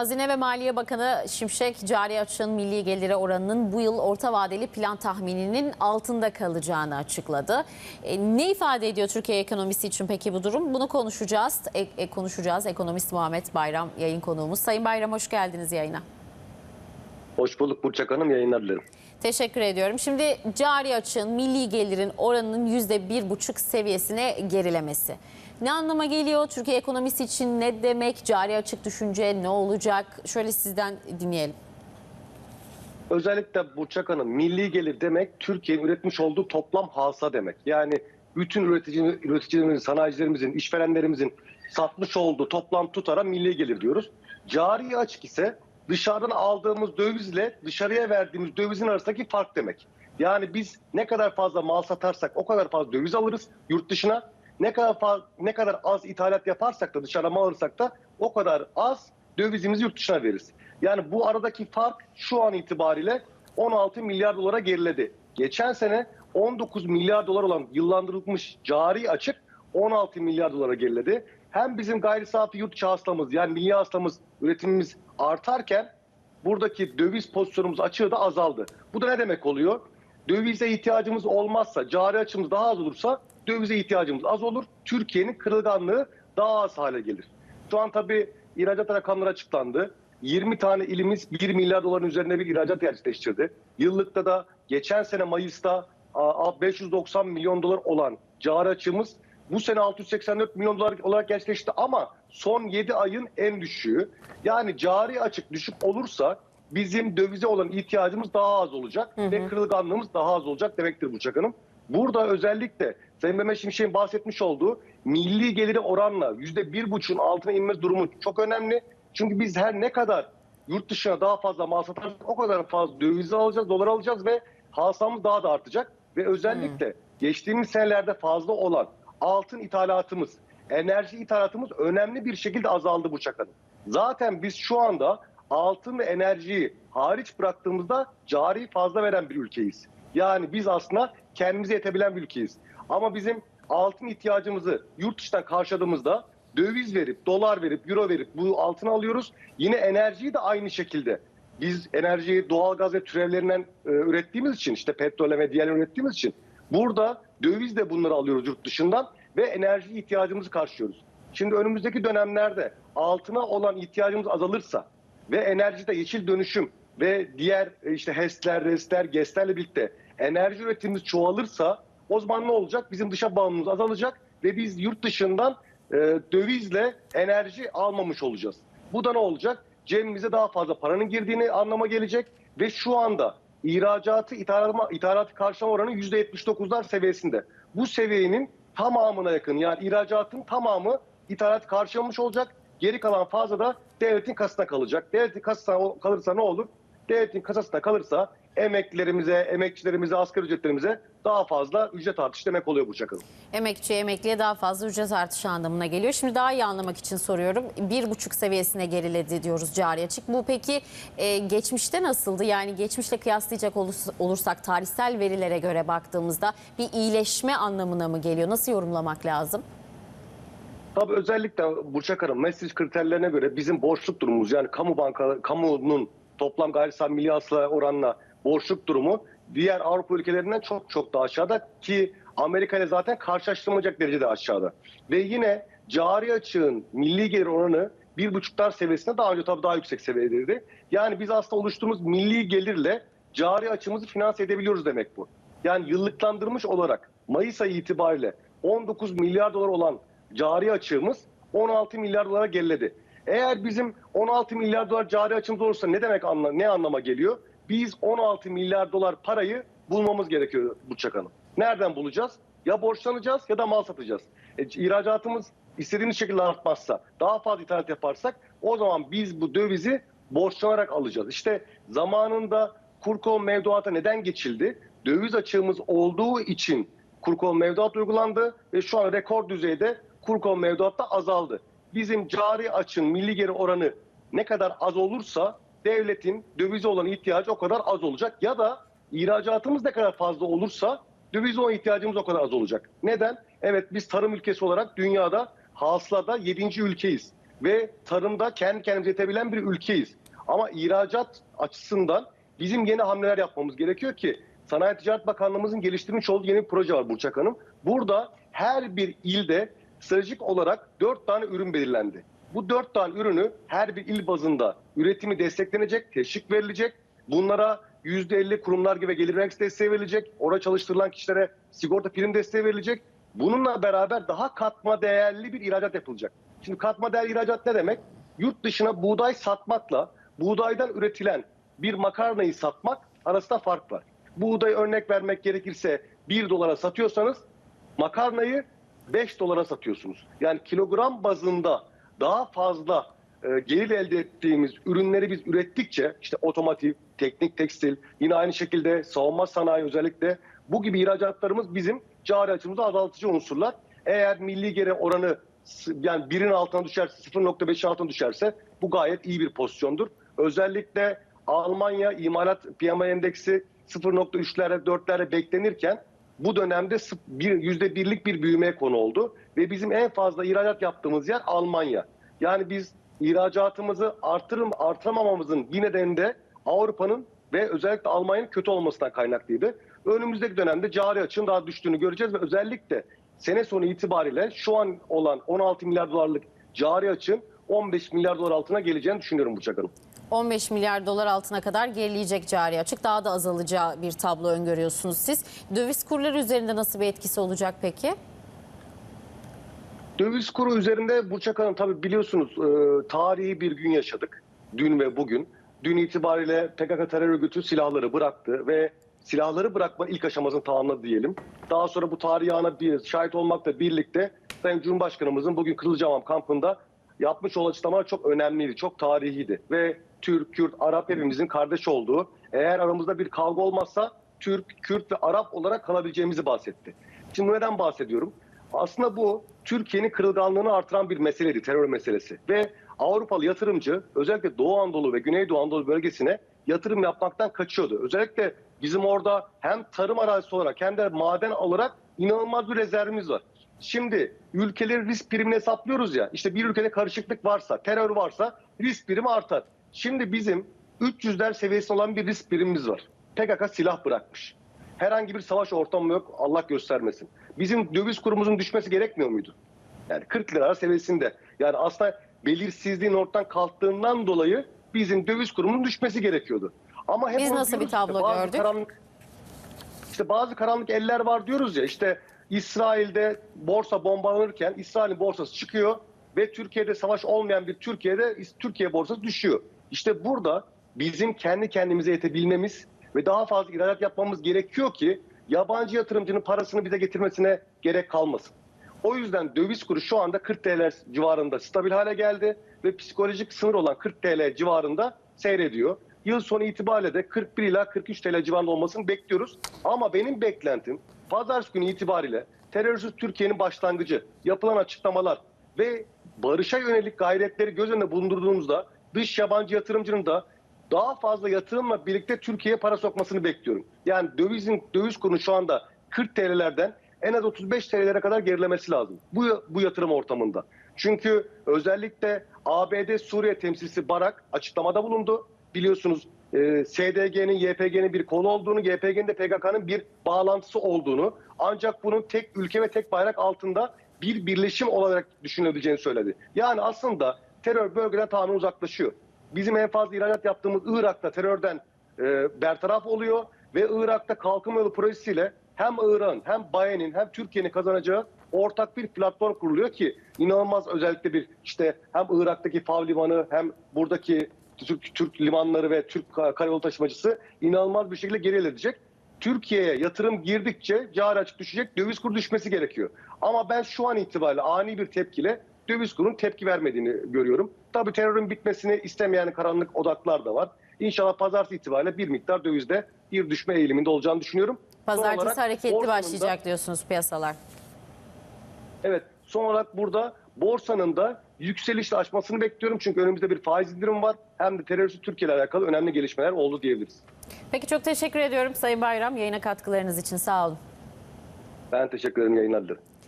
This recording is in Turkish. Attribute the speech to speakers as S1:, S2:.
S1: Hazine ve Maliye Bakanı Şimşek cari açığın milli gelire oranının bu yıl orta vadeli plan tahmininin altında kalacağını açıkladı. E, ne ifade ediyor Türkiye ekonomisi için peki bu durum? Bunu konuşacağız. E, e, konuşacağız. Ekonomist Muhammed Bayram yayın konuğumuz. Sayın Bayram hoş geldiniz yayına.
S2: Hoş bulduk Burçak Hanım. Yayınlar dilerim.
S1: Teşekkür ediyorum. Şimdi cari açığın milli gelirin oranının yüzde bir buçuk seviyesine gerilemesi. Ne anlama geliyor? Türkiye ekonomisi için ne demek? Cari açık düşünce ne olacak? Şöyle sizden dinleyelim.
S2: Özellikle Burçak Hanım milli gelir demek Türkiye'nin üretmiş olduğu toplam hasıla demek. Yani bütün üretici, üreticilerimizin, sanayicilerimizin, işverenlerimizin satmış olduğu toplam tutara milli gelir diyoruz. Cari açık ise dışarıdan aldığımız dövizle dışarıya verdiğimiz dövizin arasındaki fark demek. Yani biz ne kadar fazla mal satarsak o kadar fazla döviz alırız yurt dışına. Ne kadar fa- ne kadar az ithalat yaparsak da dışarıda mal alırsak da o kadar az dövizimizi yurt dışına veririz. Yani bu aradaki fark şu an itibariyle 16 milyar dolara geriledi. Geçen sene 19 milyar dolar olan yıllandırılmış cari açık 16 milyar dolara geriledi. Hem bizim gayri safi yurt içi hasılamız yani milli hasılamız, üretimimiz artarken buradaki döviz pozisyonumuz açığı da azaldı. Bu da ne demek oluyor? Dövize ihtiyacımız olmazsa, cari açımız daha az olursa dövize ihtiyacımız az olur. Türkiye'nin kırılganlığı daha az hale gelir. Şu an tabii ihracat rakamları açıklandı. 20 tane ilimiz 1 milyar doların üzerinde bir ihracat gerçekleştirdi. Yıllıkta da geçen sene Mayıs'ta a, 590 milyon dolar olan cari açığımız bu sene 684 milyon dolar olarak gerçekleşti ama son 7 ayın en düşüğü. Yani cari açık düşük olursa bizim dövize olan ihtiyacımız daha az olacak ve kırılganlığımız daha az olacak demektir Burçak Hanım. Burada özellikle Sayın Mehmet Şimşek'in bahsetmiş olduğu milli geliri oranla %1,5'un altına inme durumu çok önemli. Çünkü biz her ne kadar yurt dışına daha fazla mal satarsak o kadar fazla döviz alacağız, dolar alacağız ve hasılamız daha da artacak. Ve özellikle geçtiğimiz senelerde fazla olan altın ithalatımız, enerji ithalatımız önemli bir şekilde azaldı Burçak Hanım. Zaten biz şu anda altın ve enerjiyi hariç bıraktığımızda cari fazla veren bir ülkeyiz. Yani biz aslında kendimize yetebilen bir ülkeyiz. Ama bizim altın ihtiyacımızı yurt dışından karşıladığımızda döviz verip, dolar verip, euro verip bu altını alıyoruz. Yine enerjiyi de aynı şekilde. Biz enerjiyi doğalgaz ve türevlerinden e, ürettiğimiz için, işte petrol ve diğer ürettiğimiz için burada döviz de bunları alıyoruz yurt dışından ve enerji ihtiyacımızı karşılıyoruz. Şimdi önümüzdeki dönemlerde altına olan ihtiyacımız azalırsa ve enerjide yeşil dönüşüm ve diğer e, işte HES'ler, RES'ler, GES'lerle birlikte enerji üretimimiz çoğalırsa o zaman ne olacak? Bizim dışa bağımlılığımız azalacak ve biz yurt dışından e, dövizle enerji almamış olacağız. Bu da ne olacak? Cebimize daha fazla paranın girdiğini anlama gelecek ve şu anda ihracatı ithalama, ithalatı karşılama oranı %79'lar seviyesinde. Bu seviyenin tamamına yakın yani ihracatın tamamı ithalat karşılamış olacak. Geri kalan fazla da devletin kasasına kalacak. Devletin kasasına kalırsa ne olur? Devletin kasasına kalırsa emeklilerimize, emekçilerimize, asgari ücretlerimize daha fazla ücret artışı demek oluyor bu çakıl.
S1: Emekçi emekliye daha fazla ücret artışı anlamına geliyor. Şimdi daha iyi anlamak için soruyorum. Bir buçuk seviyesine geriledi diyoruz cari açık. Bu peki e, geçmişte nasıldı? Yani geçmişle kıyaslayacak olurs- olursak tarihsel verilere göre baktığımızda bir iyileşme anlamına mı geliyor? Nasıl yorumlamak lazım?
S2: Tabii özellikle Burçak Hanım, Maastricht kriterlerine göre bizim borçluk durumumuz yani kamu banka, kamunun toplam gayri safi milli hasıla oranla borçluk durumu diğer Avrupa ülkelerinden çok çok daha aşağıda ki Amerika ile zaten karşılaştırılmayacak derecede aşağıda. Ve yine cari açığın milli gelir oranı bir buçuklar seviyesinde daha önce tabii daha yüksek seviyedeydi. Yani biz aslında oluşturduğumuz milli gelirle cari açığımızı finanse edebiliyoruz demek bu. Yani yıllıklandırmış olarak Mayıs ayı itibariyle 19 milyar dolar olan cari açığımız 16 milyar dolara geriledi. Eğer bizim 16 milyar dolar cari açığımız olursa ne demek anla, ne anlama geliyor? Biz 16 milyar dolar parayı bulmamız gerekiyor Burçak Hanım. Nereden bulacağız? Ya borçlanacağız ya da mal satacağız. E, ihracatımız istediğimiz şekilde artmazsa, daha fazla ithalat yaparsak o zaman biz bu dövizi borçlanarak alacağız. İşte zamanında kurkon mevduata neden geçildi? Döviz açığımız olduğu için kurkon mevduat uygulandı ve şu an rekor düzeyde kurkon mevduat da azaldı. Bizim cari açın milli geri oranı ne kadar az olursa devletin dövize olan ihtiyacı o kadar az olacak. Ya da ihracatımız ne kadar fazla olursa dövize olan ihtiyacımız o kadar az olacak. Neden? Evet biz tarım ülkesi olarak dünyada hasılada 7. ülkeyiz. ve tarımda kendi kendimize yetebilen bir ülkeyiz. Ama ihracat açısından bizim yeni hamleler yapmamız gerekiyor ki Sanayi Ticaret Bakanlığımızın geliştirmiş olduğu yeni bir proje var Burçak Hanım. Burada her bir ilde stratejik olarak dört tane ürün belirlendi. Bu dört tane ürünü her bir il bazında üretimi desteklenecek, teşvik verilecek. Bunlara %50 kurumlar gibi gelir vergisi desteği verilecek. Orada çalıştırılan kişilere sigorta prim desteği verilecek. Bununla beraber daha katma değerli bir ihracat yapılacak. Şimdi katma değerli ihracat ne demek? Yurt dışına buğday satmakla buğdaydan üretilen bir makarnayı satmak arasında fark var. Buğday örnek vermek gerekirse 1 dolara satıyorsanız makarnayı 5 dolara satıyorsunuz. Yani kilogram bazında daha fazla e, gelir elde ettiğimiz ürünleri biz ürettikçe işte otomotiv, teknik tekstil, yine aynı şekilde savunma sanayi özellikle bu gibi ihracatlarımız bizim cari açımızı azaltıcı unsurlar. Eğer milli gelir oranı yani birin altına düşerse 0.5'in altına düşerse bu gayet iyi bir pozisyondur. Özellikle Almanya imalat PMI endeksi 0.3'lere 4'lere beklenirken bu dönemde yüzde birlik bir büyümeye konu oldu. Ve bizim en fazla ihracat yaptığımız yer Almanya. Yani biz ihracatımızı artırım, artıramamamızın bir nedeni de Avrupa'nın ve özellikle Almanya'nın kötü olmasından kaynaklıydı. Önümüzdeki dönemde cari açığın daha düştüğünü göreceğiz ve özellikle sene sonu itibariyle şu an olan 16 milyar dolarlık cari açığın 15 milyar dolar altına geleceğini düşünüyorum Burçak Hanım.
S1: 15 milyar dolar altına kadar gerileyecek cari açık. Daha da azalacağı bir tablo öngörüyorsunuz siz. Döviz kurları üzerinde nasıl bir etkisi olacak peki?
S2: Döviz kuru üzerinde Burçak Hanım tabii biliyorsunuz e, tarihi bir gün yaşadık. Dün ve bugün. Dün itibariyle PKK terör örgütü silahları bıraktı ve silahları bırakma ilk aşamasını tamamladı diyelim. Daha sonra bu tarihi ana bir şahit olmakla birlikte Sayın Cumhurbaşkanımızın bugün Kızılcahamam kampında yapmış olduğu açıklamalar çok önemliydi, çok tarihiydi. Ve Türk, Kürt, Arap hepimizin kardeş olduğu, eğer aramızda bir kavga olmazsa Türk, Kürt ve Arap olarak kalabileceğimizi bahsetti. Şimdi neden bahsediyorum? Aslında bu Türkiye'nin kırılganlığını artıran bir meseleydi, terör meselesi. Ve Avrupalı yatırımcı özellikle Doğu Anadolu ve Güneydoğu Anadolu bölgesine yatırım yapmaktan kaçıyordu. Özellikle bizim orada hem tarım arazisi olarak hem de maden olarak inanılmaz bir rezervimiz var. Şimdi ülkeleri risk primini hesaplıyoruz ya. İşte bir ülkede karışıklık varsa, terör varsa risk primi artar. Şimdi bizim 300'ler seviyesinde olan bir risk primimiz var. PKK silah bırakmış. Herhangi bir savaş ortamı yok. Allah göstermesin. Bizim döviz kurumuzun düşmesi gerekmiyor muydu? Yani 40 lira seviyesinde. Yani aslında belirsizliğin ortadan kalktığından dolayı bizim döviz kurumunun düşmesi gerekiyordu. Ama hep
S1: Biz nasıl bir
S2: işte,
S1: tablo
S2: bazı
S1: gördük?
S2: Karanlık, işte bazı karanlık eller var diyoruz ya işte İsrail'de borsa bombalanırken İsrail'in borsası çıkıyor ve Türkiye'de savaş olmayan bir Türkiye'de Türkiye borsası düşüyor. İşte burada bizim kendi kendimize yetebilmemiz ve daha fazla ihracat yapmamız gerekiyor ki yabancı yatırımcının parasını bize getirmesine gerek kalmasın. O yüzden döviz kuru şu anda 40 TL civarında stabil hale geldi ve psikolojik sınır olan 40 TL civarında seyrediyor. Yıl sonu itibariyle de 41 ila 43 TL civarında olmasını bekliyoruz. Ama benim beklentim pazartesi günü itibariyle terörsüz Türkiye'nin başlangıcı, yapılan açıklamalar ve barışa yönelik gayretleri göz önüne bulundurduğumuzda dış yabancı yatırımcının da daha fazla yatırımla birlikte Türkiye'ye para sokmasını bekliyorum. Yani dövizin döviz kurunu şu anda 40 TL'lerden en az 35 TL'lere kadar gerilemesi lazım. Bu bu yatırım ortamında. Çünkü özellikle ABD Suriye temsilcisi Barak açıklamada bulundu. Biliyorsunuz e, SDG'nin YPG'nin bir kolu olduğunu, YPG'nin de PKK'nın bir bağlantısı olduğunu ancak bunun tek ülke ve tek bayrak altında bir birleşim olarak düşünülebileceğini söyledi. Yani aslında terör bölgeden tamamen uzaklaşıyor. Bizim en fazla ihracat yaptığımız Irak'ta terörden e, bertaraf oluyor ve Irak'ta kalkınma yolu projesiyle hem Irak'ın hem Baye'nin hem Türkiye'nin kazanacağı ortak bir platform kuruluyor ki inanılmaz özellikle bir işte hem Irak'taki Fav Limanı hem buradaki Türk, Türk limanları ve Türk karayolu taşımacısı inanılmaz bir şekilde geri edecek. Türkiye'ye yatırım girdikçe cari açık düşecek, döviz kuru düşmesi gerekiyor. Ama ben şu an itibariyle ani bir tepkiyle döviz kurunun tepki vermediğini görüyorum. Tabii terörün bitmesini istemeyen karanlık odaklar da var. İnşallah pazartesi itibariyle bir miktar dövizde bir düşme eğiliminde olacağını düşünüyorum.
S1: Pazartesi
S2: olarak
S1: hareketli başlayacak diyorsunuz piyasalar.
S2: Evet. Son olarak burada borsanın da yükselişle açmasını bekliyorum. Çünkü önümüzde bir faiz indirimi var. Hem de terörsüz Türkiye ile alakalı önemli gelişmeler oldu diyebiliriz.
S1: Peki çok teşekkür ediyorum Sayın Bayram yayına katkılarınız için sağ olun.
S2: Ben teşekkür ederim yayınlar dilerim.